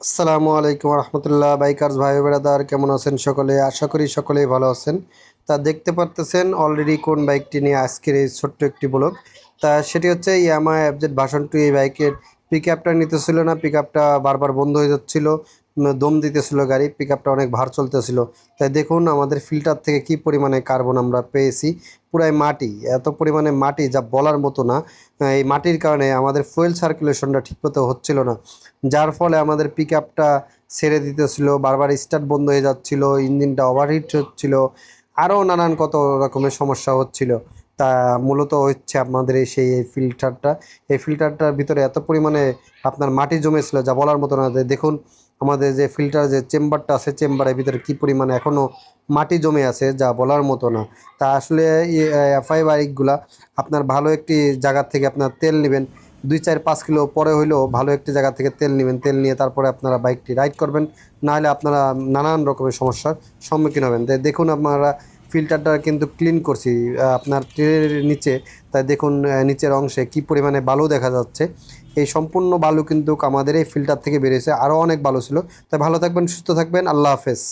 আসসালামু আলাইকুম রহমতুল্লাহ। বাইকার্স ভাই বেড়াদার, কেমন আছেন সকলে? আশা করি সকলেই ভালো আছেন। তা দেখতে পারতেছেন অলরেডি কোন বাইকটি নিয়ে আজকের এই ছোট্ট একটি ব্লগ। তা সেটি হচ্ছে ইয়ামা অ্যাবজেট ভাষণ টু এই বাইকের পিক আপটা নিতেছিল না। পিক আপটা বারবার বন্ধ হয়ে যাচ্ছিল। দম দিতেছিল গাড়ি পিক আপটা অনেক ভার চলতেছিল। তাই দেখুন আমাদের ফিল্টার থেকে কি পরিমাণে কার্বন আমরা পেয়েছি। পুরাই মাটি, এত পরিমাণে মাটি যা বলার মতো না। এই মাটির কারণে আমাদের ফুয়েল সার্কুলেশনটা ঠিকমতো হচ্ছিল না। যার ফলে আমাদের পিক আপটা ছেড়ে দিতেছিল, বারবার স্টার্ট বন্ধ হয়ে যাচ্ছিল, ইঞ্জিনটা ওভারহিট হচ্ছিল, আরও নানান কত রকমের সমস্যা হচ্ছিল। তা মূলত হচ্ছে আপনাদের এই সেই, এই ফিল্টারটা এই ফিল্টারটার ভিতরে এত পরিমাণে আপনার মাটি জমেছিল যা বলার মতো না। দেখুন, আমাদের যে ফিল্টার যে চেম্বারটা আছে, চেম্বারের ভিতরে কি পরিমাণে এখনও মাটি জমে আছে যা বলার মতো না। তা আসলে এফআই বাইকগুলা আপনার ভালো একটি জায়গার থেকে আপনার তেল নেবেন। দুই, চার, পাঁচ কিলো পরে হইলেও ভালো একটি জায়গা থেকে তেল নেবেন। তেল নিয়ে তারপরে আপনারা বাইকটি রাইড করবেন। নাহলে আপনারা নানান রকমের সমস্যার সম্মুখীন হবেন। দেখুন আপনারা ফিল্টারটা কিন্তু ক্লিন করছি আপনার ট্রেনের নিচে। তাই দেখুন নিচের অংশে কি পরিমাণে বালু দেখা যাচ্ছে। এই সম্পূর্ণ বালু কিন্তু আমাদের এই ফিল্টার থেকে বেরিয়েছে। আরও অনেক বালু ছিল। তাই ভালো থাকবেন, সুস্থ থাকবেন। আল্লাহ হাফেজ।